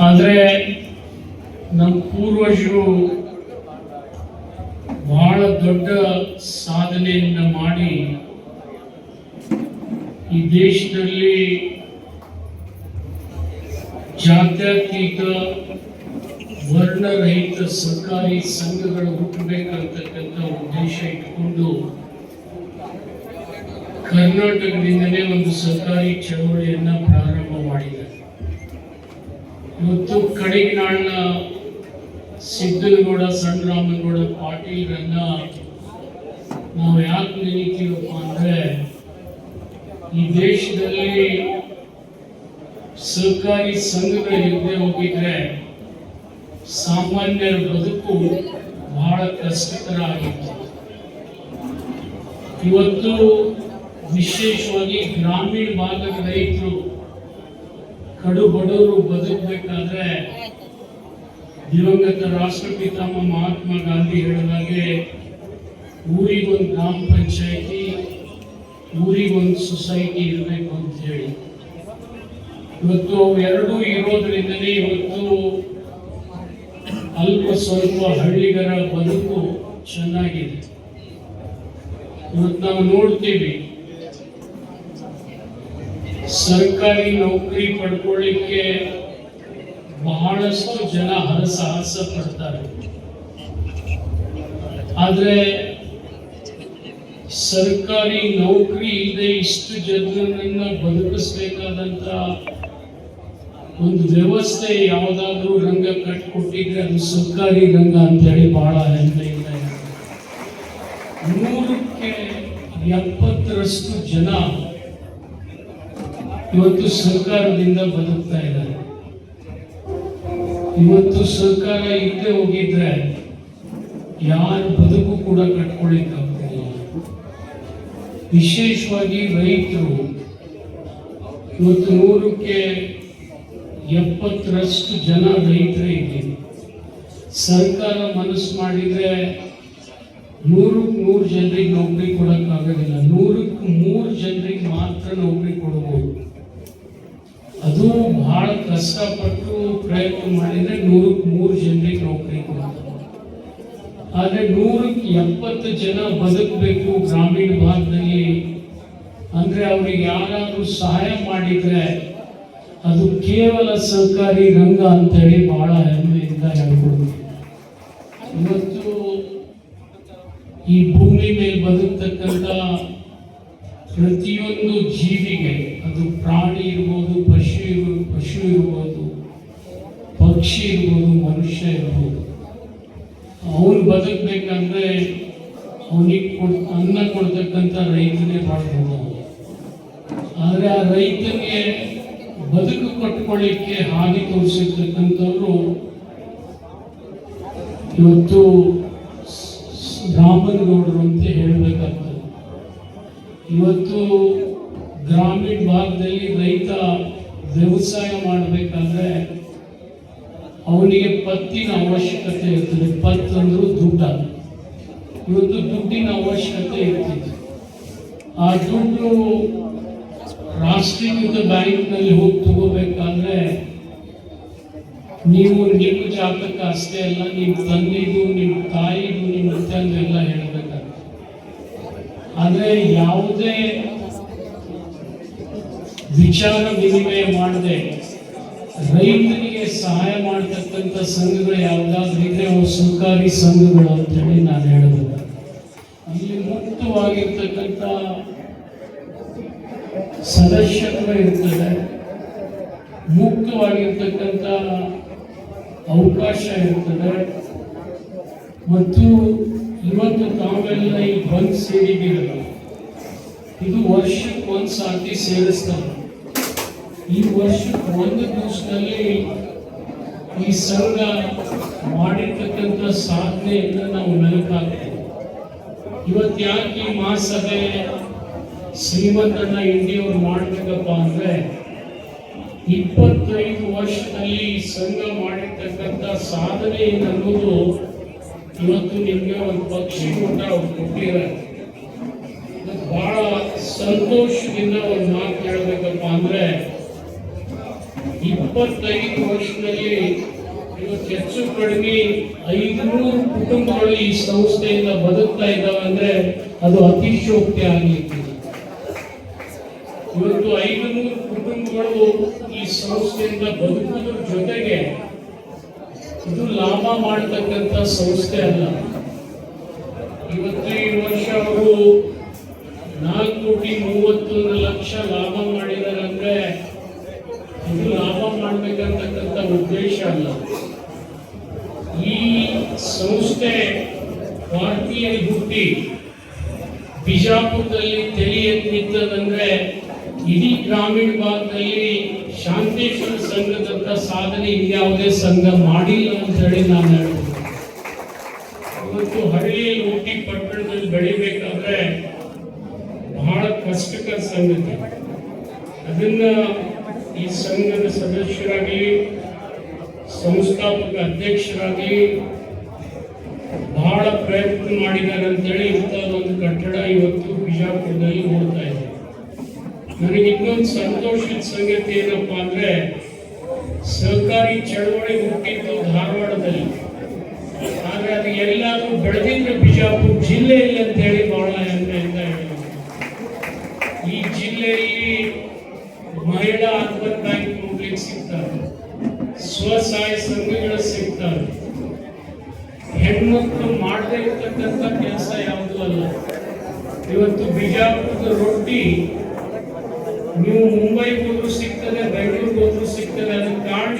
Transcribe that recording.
ಆದರೆ ನಮ್ಮ ಪೂರ್ವಜರು ಬಹಳ ದೊಡ್ಡ ಸಾಧನೆಯನ್ನ ಮಾಡಿ ಈ ದೇಶದಲ್ಲಿ ಜಾತ್ಯತೀತ ವರ್ಣರಹಿತ ಸರ್ಕಾರಿ ಸಂಘಗಳು ಹುಟ್ಟಬೇಕಂತಕ್ಕಂಥ ಉದ್ದೇಶ ಇಟ್ಕೊಂಡು ಕರ್ನಾಟಕದಿಂದಲೇ ಒಂದು ಸರ್ಕಾರಿ ಚಳವಳಿಯನ್ನ ಪ್ರಾರಂಭ ಮಾಡಿದ್ದಾರೆ ಇವತ್ತು ಕಡೆಗಿನಾಳ್ನ ಸಿದ್ದನಗೌಡ ಸಣ್ಣರಾಮನಗೌಡ ಪಾಟೀಲ್ರನ್ನ ನಾವು ಯಾಕೆ ನೆನೀತೀವಪ್ಪ ಅಂದ್ರೆ, ಈ ದೇಶದಲ್ಲಿ ಸರ್ಕಾರಿ ಸಂಘಗಳ ಹಿಂದೆ ಹೋಗಿದ್ರೆ ಸಾಮಾನ್ಯರ ಬದುಕು ಬಹಳ ಕಷ್ಟಕರ ಆಗಿತ್ತು. ಇವತ್ತು ವಿಶೇಷವಾಗಿ ಗ್ರಾಮೀಣ ಭಾಗದ ರೈತರು ಕಡು ಬಡವರು ಬದುಕಬೇಕಾದ್ರೆ ದಿವಂಗತ ರಾಷ್ಟ್ರಪಿತಾಮ ಮಹಾತ್ಮ ಗಾಂಧಿ ಹೇಳಿದಾಗೆ ಊರಿಗೊಂದು ಗ್ರಾಮ ಪಂಚಾಯಿತಿ, ಊರಿಗೊಂದು ಸೊಸೈಟಿ ಇರಬೇಕು ಅಂತ ಹೇಳಿ ಇವತ್ತು ಎರಡೂ ಇರೋದ್ರಿಂದಲೇ ಇವತ್ತು ಅಲ್ಪ ಸ್ವಲ್ಪ ಹಳ್ಳಿಗರ ಬದುಕು ಚೆನ್ನಾಗಿದೆ. ಇವತ್ತು ನಾವು ನೋಡ್ತೀವಿ ಸರ್ಕಾರಿ ನೌಕರಿ ಪಡ್ಕೊಳ್ಳಿಕ್ಕೆ ಬಹಳಷ್ಟು ಜನ ಹರಸಾಹಸ ಪಡ್ತಾರೆ ಆದ್ರೆ ಸರ್ಕಾರಿ ನೌಕರಿ ಇಲ್ಲದೆ ಇಷ್ಟು ಜನರನ್ನ ಬದುಕಿಸ್ಬೇಕಾದಂತ ಒಂದು ವ್ಯವಸ್ಥೆ ಯಾವುದಾದ್ರೂ ರಂಗ ಕಟ್ಕೊಟ್ಟಿದ್ರೆ ಅದು ಸರ್ಕಾರಿ ರಂಗ ಅಂತೇಳಿ ಬಹಳ ಇದೆ. ನೂರಕ್ಕೆ ಎಪ್ಪತ್ತರಷ್ಟು ಜನ ಇವತ್ತು ಸರ್ಕಾರದಿಂದ ಬದುಕ್ತಾ ಇದ್ದಾರೆ. ಇವತ್ತು ಸರ್ಕಾರ ಇಲ್ಲದೆ ಹೋಗಿದ್ರೆ ಯಾರ ಬದುಕು ಕೂಡ ಕಟ್ಕೊಳ್ಳಿಕ್ಕಾಗ್ತಿಲ್ಲ ವಿಶೇಷವಾಗಿ ರೈತರು ಇವತ್ತು ನೂರಕ್ಕೆ ಎಪ್ಪತ್ತರಷ್ಟು ಜನ ರೈತರೇ ಇದ್ದೀವಿ ಸರ್ಕಾರ ಮನಸ್ಸು ಮಾಡಿದ್ರೆ ನೂರಕ್ಕೆ ನೂರು ಜನರಿಗೆ ನೌಕರಿ ಕೊಡೋಕ್ಕಾಗೋದಿಲ್ಲ. ನೂರಕ್ಕೆ ಮೂರು ಜನರಿಗೆ ಮಾತ್ರ ನೌಕರಿ ಕೊಡಬಹುದು ಅದು ಬಹಳ ಕಷ್ಟಪಟ್ಟು ಪ್ರಯತ್ನ ಮಾಡಿದ್ರೆ ನೂರಕ್ಕೆ ಮೂರು ಜನರಿಗೆ ನೌಕರಿ ಕೊಡ್ತಾರೆ. ಆದ್ರೆ ನೂರಕ್ಕೆ ಎಪ್ಪತ್ತು ಜನ ಬದುಕಬೇಕು ಗ್ರಾಮೀಣ ಭಾಗದಲ್ಲಿ. ಅಂದ್ರೆ ಅವ್ರಿಗೆ ಯಾರಾದರೂ ಸಹಾಯ ಮಾಡಿದ್ರೆ ಅದು ಕೇವಲ ಸರ್ಕಾರಿ ರಂಗ ಅಂತೇಳಿ ಬಹಳ ಹೆಮ್ಮೆಯಿಂದ ಹೇಳ್ಬೋದು ಇವತ್ತು ಕೊಡ್ತಕ್ಕಂಥ ರೈತನೇ ಮಾಡ್ಬೋದು ಆದರೆ ಆ ರೈತನಿಗೆ ಬದುಕು ಕಟ್ಟಿಕೊಳ್ಳಿಕ್ಕೆ ಹಾದಿ ತೋರಿಸಿರ್ತಕ್ಕಂಥವ್ರು ಇವತ್ತು ರಾಮನಗೌಡರು ಅಂತ ಹೇಳಬೇಕಾಗ್ತದೆ. ಇವತ್ತು ಗ್ರಾಮೀಣ ಭಾಗದಲ್ಲಿ ರೈತ ವ್ಯವಸಾಯ ಮಾಡಬೇಕಾದ್ರೆ ಅವನಿಗೆ ಪತ್ತಿನ ಅವಶ್ಯಕತೆ ಇರ್ತದೆ. ಪತ್ತು ಅಂದ್ರೂ ದುಡ್ಡ. ಇವತ್ತು ದುಡ್ಡಿನ ಅವಶ್ಯಕತೆ ಇರ್ತಿದೆ. ಆ ದುಡ್ಡು ರಾಷ್ಟ್ರೀಕೃತ ಬ್ಯಾಂಕ್ನಲ್ಲಿ ಹೋಗಿ ತಗೋಬೇಕಾದ್ರೆ ನೀವು ನಿಮ್ಮ ಜಾತಕ ಅಷ್ಟೇ ಅಲ್ಲ, ನಿಮ್ಮ ತಂದೆಗೂ, ನಿಮ್ಮ ತಾಯಿಗೂ, ನಿಮ್ಮ ಎಲ್ಲ ಹೇಳಬೇಕಾಗ್ತದೆ ಆದರೆ ಯಾವುದೇ ವಿಚಾರ ವಿನಿಮಯ ಮಾಡದೆ ರೈತನಿಗೆ ಸಹಾಯ ಮಾಡತಕ್ಕಂಥ ಸಂಘಗಳು ಯಾವುದಾದ್ರೂ ಇದ್ರೆ ಅವು ಸರ್ಕಾರಿ ಸಂಘಗಳು ಅಂತೇಳಿ ನಾನು ಇಲ್ಲಿ ಮುಕ್ತವಾಗಿರ್ತಕ್ಕಂಥ ಸದಸ್ಯತ್ವ ಇರ್ತದೆ. ಮುಕ್ತವಾಗಿರ್ತಕ್ಕಂಥ ಅವಕಾಶ ಇರ್ತದೆ. ಮತ್ತು ಇವತ್ತು ತಾವೆಲ್ಲ ಈ ಬಂದ್ ಸೇರಿದಿರಲ್ಲ ಇದು ವರ್ಷಕ್ಕೆ ಒಂದು ಸಾರ್ತಿ ಸೇರಿಸ್ತಾರೆ. ಈ ವರ್ಷಕ್ಕೆ ಒಂದು ದಿವಸದಲ್ಲಿ ಈ ಸಂಘ ಮಾಡಿರ್ತಕ್ಕಂಥ ಸಾಧನೆಯನ್ನು ನಾವು ಮೆಲುಕಾಗ್ತೇವೆ ಇವತ್ತು ಯಾಕೆ ಮಹಾಸಭೆ ಶ್ರೀಮಂತನ ಇಂಡಿಯವ್ರು ಮಾಡ್ಬೇಕಪ್ಪ ಅಂದ್ರೆ ಇಪ್ಪತ್ತೈದು ವರ್ಷದಲ್ಲಿ ಸಂಘ ಮಾಡಿರ್ತಕ್ಕಂಥ ಸಾಧನೆ ಅನ್ನೋದು ಇವತ್ತು ನಿಮಗೆ ಒಂದು ಪಕ್ಷಿ ಕೂಡ ಅವ್ರು ಕೊಟ್ಟಿದ್ದಾರೆ ಬಹಳ ಸಂತೋಷದಿಂದ ಒಂದು ಮಾತು ಹೇಳ್ಬೇಕಪ್ಪ ಅಂದ್ರೆ ಇಪ್ಪತ್ತೈದು ವರ್ಷದಲ್ಲಿ ಇವತ್ತು ಹೆಚ್ಚು ಕಡಿಮೆ ಐದುನೂರು ಕುಟುಂಬಗಳು ಈ ಸಂಸ್ಥೆಯಿಂದ ಬದುಕ್ತಾ ಇದ್ದಾವೆ ಅಂದ್ರೆ ಅದು ಅತಿಶೋಕ್ತಿ ಆಗಲಿಕ್ಕೆ ಇವತ್ತು ಐದುನೂರು ಕುಟುಂಬಗಳು ಈ ಸಂಸ್ಥೆಯಿಂದ ಬದುಕೋದ್ರ ಜೊತೆಗೆ ಇದು ಲಾಭ ಮಾಡತಕ್ಕಂತ ಸಂಸ್ಥೆ ಅಲ್ಲ. ಇವತ್ತು ಈ ವರ್ಷ ಅವರು ನಾಲ್ಕು ಕೋಟಿ ಮೂವತ್ತೊಂದು ಲಕ್ಷ ಲಾಭ ಮಾಡಿದ್ದಾರೆ ಅಂದ್ರೆ ಇದು ಲಾಭ ಮಾಡ್ಬೇಕಂತಕ್ಕಂಥ ಉದ್ದೇಶ ಅಲ್ಲ. ಸಂಸ್ಥೆ ಭಾರತೀಯ ಹುಟ್ಟಿ ಬಿಜಾಪುರದಲ್ಲಿ ಎತ್ತಿ ನಿಂತದಂದ್ರೆ ಇಡೀ ಗ್ರಾಮೀಣ ಭಾಗದಲ್ಲಿ ಶಾಂತೇಶ್ವರ ಸಂಘದಂತ ಸಾಧನೆ ಇನ್ಯಾವುದೇ ಸಂಘ ಮಾಡಿಲ್ಲ ಅಂತ ಹೇಳಿ ನಾನು ಹೇಳ್ತೀನಿ. ಇವತ್ತು ಹಳ್ಳಿಯಲ್ಲಿ ಹುಟ್ಟಿ ಪಟ್ಟಣದಲ್ಲಿ ಬೆಳಿಬೇಕಾದ್ರೆ ಬಹಳ ಕಷ್ಟಕರ ಸಂಗತಿ. ಅದನ್ನ ಈ ಸಂಘದ ಸದಸ್ಯರಾಗಿ ಸಂಸ್ಥಾಪಕ ಅಧ್ಯಕ್ಷರಾಗಿ ಬಹಳ ಪ್ರಯತ್ನ ಮಾಡಿದ್ದಾರೆ ಅಂತೇಳಿ ಇಂಥ ಒಂದು ಕಟ್ಟಡ ಇವತ್ತು ಬಿಜಾಪುರದಲ್ಲಿ ನೋಡ್ತಾ ಇದೆ. ನನಗೆ ಇನ್ನೊಂದು ಸಂತೋಷದ ಸಂಗತಿ ಏನಪ್ಪಾ ಅಂದರೆ ಸಹಕಾರಿ ಚಳವಳಿ ಹುಟ್ಟಿದ್ದು ಧಾರವಾಡದಲ್ಲಿ. ಆದರೆ ಅದು ಎಲ್ಲಾದರೂ ಬೆಳೆದಿದ್ರೆ ಬಿಜಾಪುರ ಜಿಲ್ಲೆಯಲ್ಲಿ ಅಂತ ಹೇಳಿ ಬಹಳ ಅಂತ ಹೇಳಿದ್ರು ಈ ಜಿಲ್ಲೆಯಲ್ಲಿ ಮಹಿಳಾ ಅರ್ಬನ್ ಬ್ಯಾಂಕ್ ಸಿಗ್ತಾರೆ. ಸ್ವಸಹಾಯ ಸಂಘಗಳು ಸಿಗ್ತಾರೆ. ಹೆಣ್ಮಕ್ಳು ಮಾಡದೇ ಇರ್ತಕ್ಕಂಥ ಕೆಲಸ ಯಾವುದೂ ಅಲ್ಲ. ಇವತ್ತು ಬಿಜಾಪುರದ ರೊಟ್ಟಿ ನೀವು ಮುಂಬೈಗೆ ಹೋದ್ರು ಸಿಗ್ತದೆ ಬೆಂಗಳೂರಿಗೆ ಹೋದ್ರು ಸಿಗ್ತದೆ, ಅದಕ್ಕೆ ಕಾರಣ